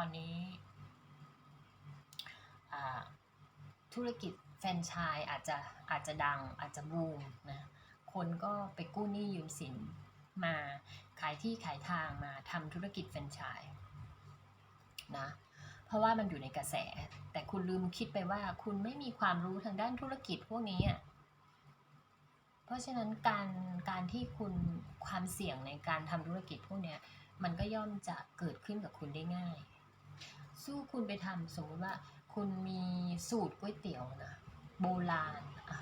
อนนี้ธุรกิจแฟรนชส์อาจจะอาจจะดังอาจจะบูมนะคนก็ไปกู้หนี้ยืมสินมาขายที่ขายทางมาทำธุรกิจแฟรนชส์นะเพราะว่ามันอยู่ในกระแส แต่คุณลืมคิดไปว่าคุณไม่มีความรู้ทางด้านธุรกิจพวกนี้อะเพราะฉะนั้นการการที่คุณความเสี่ยงในการทำธุรกิจพวกนี้มันก็ย่อมจะเกิดขึ้นกับคุณได้ง่าย สู้คุณไปทำสมมติว่า คุณมีสูตรก๋วยเตี๋ยวนะโบราณอะ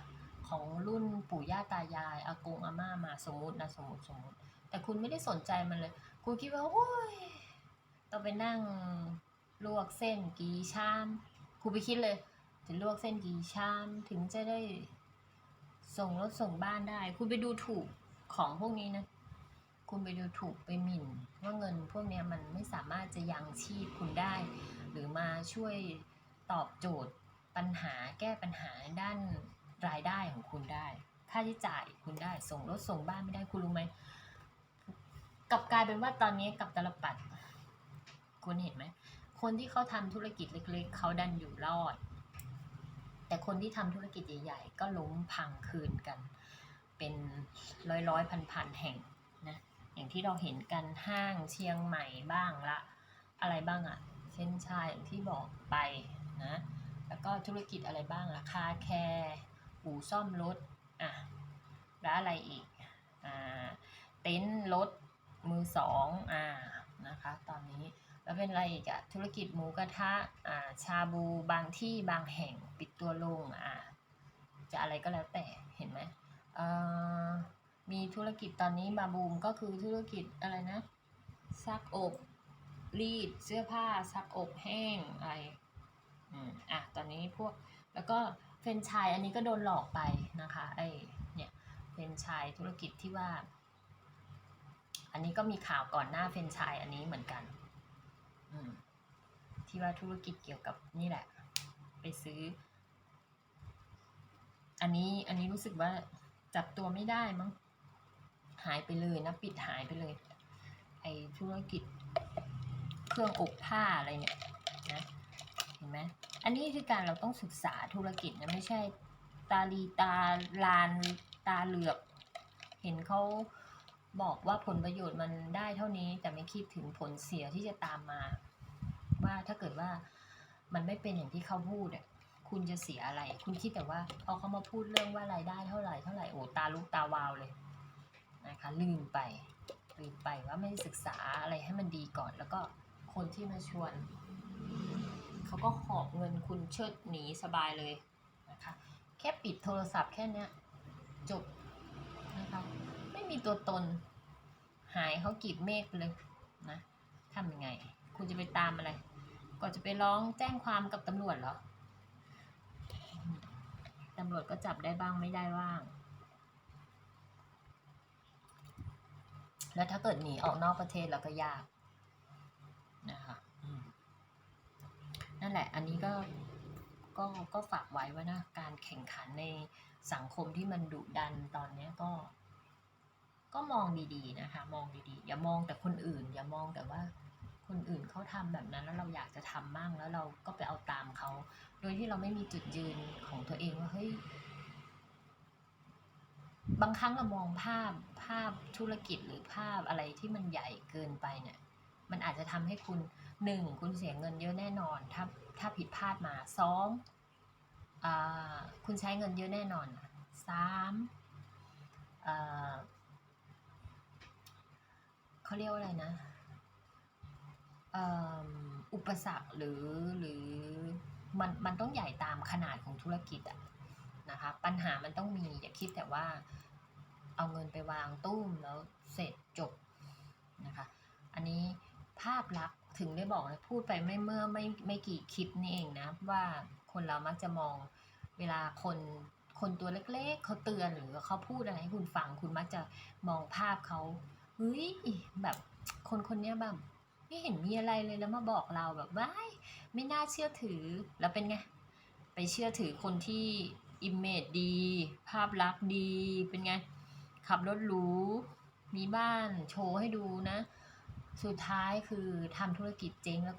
ของรุ่นปู่ย่าตายายอากงอาม่ามาสมมตินะสมมติสมมติ แต่คุณไม่ได้สนใจมันเลย คุณคิดว่าโอ้ยต้องไปนั่งลวกเส้นกี่ชามคุณไปคิดเลยจะลวกเส้นกี่ชามถึงจะได้ส่งรถส่งบ้านได้ คุณไปดูถูกของพวกนี้นะ คุณไปดูถูกไปหมิ่น ว่าเงินพวกนี้มันไม่สามารถจะยังชีพคุณได้ หรือมาช่วยตอบโจทย์ปัญหาแก้ปัญหาด้านรายได้ของคุณได้ ค่าใช้จ่ายคุณได้ส่งรถส่งบ้านไม่ได้คุณรู้ไหมกลับกลายเป็นว่าตอนนี้กับตลปัดคุณเห็นไหมคนที่เขาทำธุรกิจเล็ก ๆ เขาดันอยู่รอด แต่คนที่ทำธุรกิจใหญ่ ๆ ก็ล้มพังคืนกัน เป็นร้อยร้อยพันพันๆแห่ง อย่างที่เราเห็นกันห้างเชียงใหม่บ้างละ อะไรบ้างอะ่ะ เช่นชายอย่างที่บอกไปนะ แล้วก็ธุรกิจอะไรบ้างล่ะคาแคร์อู่ซ่อมรถอะแล้วอะไรอีกอ่าเต็นท์รถมือสองอ่านะคะตอนนี้แล้วเป็นอะไรอีกอะธุรกิจหมูกระทะอ่าชาบูบางที่บางแห่งปิดตัวลงอ่าจะอะไรก็แล้วแต่เห็นไหมเอ่อ มีธุรกิจตอนนี้มาบูมก็คือธุรกิจอะไรนะซักอบรีดเสื้อผ้าซักอบแห้งอะไรอืมอะตอนนี้พวกแล้วก็เฟรนชายอันนี้ก็โดนหลอกไปนะคะไอเนี่ยเฟรนชายธุรกิจที่ว่า อันนี้ก็มีข่าวก่อนหน้าเฟรนชายอันนี้เหมือนกัน อืมที่ว่าธุรกิจเกี่ยวกับนี่แหละ ไปซื้อ อันนี้อันนี้รู้สึกว่าจับตัวไม่ได้มั้งายไปเลยนะ ปิดหายไปเลย ไอธุรกิจเครื่องอบผ้าอะไรเนี่ยนะเห็นไหมอันนี้คือการเราต้องศึกษาธุรกิจนะไม่ใช่ตาลีตาลานตาเหลือกเห็นเขาบอกว่าผลประโยชน์มันได้เท่านี้แต่ไม่คิดถึงผลเสียที่จะตามมา ว่าถ้าเกิดว่ามันไม่เป็นอย่างที่เขาพูดอะคุณจะเสียอะไร คุณคิดแต่ว่าพอเขามาพูดเรื่องว่ารายได้เท่าไหร่เท่าไหร่โอ้ตาลุกตาวาวเลย นะคะลืมไปลืมไปว่าไม่ศึกษาอะไรให้มันดีก่อน แล้วก็คนที่มาชวน เขาก็หอบเงินคุณเชิดหนีสบายเลยนะคะแค่ปิดโทรศัพท์แค่เนี้ยจบนะคะไม่มีตัวตน หายเขากีบเมฆเลยนะทำยังไง คุณจะไปตามอะไรก็จะไปร้องแจ้งความกับตำรวจเหรอตำรวจก็จับได้บ้างไม่ได้บ้าง แล้วถ้าเกิดหนีออกนอกประเทศแล้วก็ยากนะคะนั่นแหละ อันนี้ก็ก็ก็ฝากไว้ว่านะ การแข่งขันในสังคมที่มันดุดันตอนนี้ก็ ก็มองดีๆนะคะ มองดีๆ อย่ามองแต่คนอื่น อย่ามองแต่ว่าคนอื่นเขาทำแบบนั้นแล้วเราอยากจะทำมั่งแล้วเราก็ไปเอาตามเขา โดยที่เราไม่มีจุดยืนของตัวเองว่าเฮ้ย บางครั้งเรามองภาพภาพธุรกิจหรือภาพอะไรที่มันใหญ่เกินไปเนี่ยมันอาจจะทำให้คุณหนึ่งคุณเสียเงินเยอะแน่นอน ถ้าถ้าผิดพลาดมาสองอคุณใช้เงินเยอะแน่นอนสามเขาเรียกว่าอะไรนะอุปสรรคหรือหรือมันมันต้องใหญ่ตามขนาดของธุรกิจอะนะคะปัญหามันต้องมีอย่าคิดแต่ว่า เอาเงินไปวางตุ้มแล้วเสร็จจบนะคะ อันนี้ภาพลักษณ์ถึงได้บอกนะพูดไปไม่เมื่อไม่ไม่กี่คลิปนี่เองนะว่าคนเรามักจะมองเวลาคนคนตัวเล็กๆเขาเตือนหรือเขาพูดอะไรให้คุณฟังคุณมักจะมองภาพเขาเฮ้ยแบบคนคนนี้แบบไม่เห็นมีอะไรเลยแล้วมาบอกเราแบบว้ายไม่น่าเชื่อถือแล้วเป็นไงไปเชื่อถือคนที่อิมเมจดี ภาพลักษณ์ดีเป็นไง ขับรถหรู มีบ้านโชว์ให้ดูนะ สุดท้ายคือทำธุรกิจเจ๊งแล้ว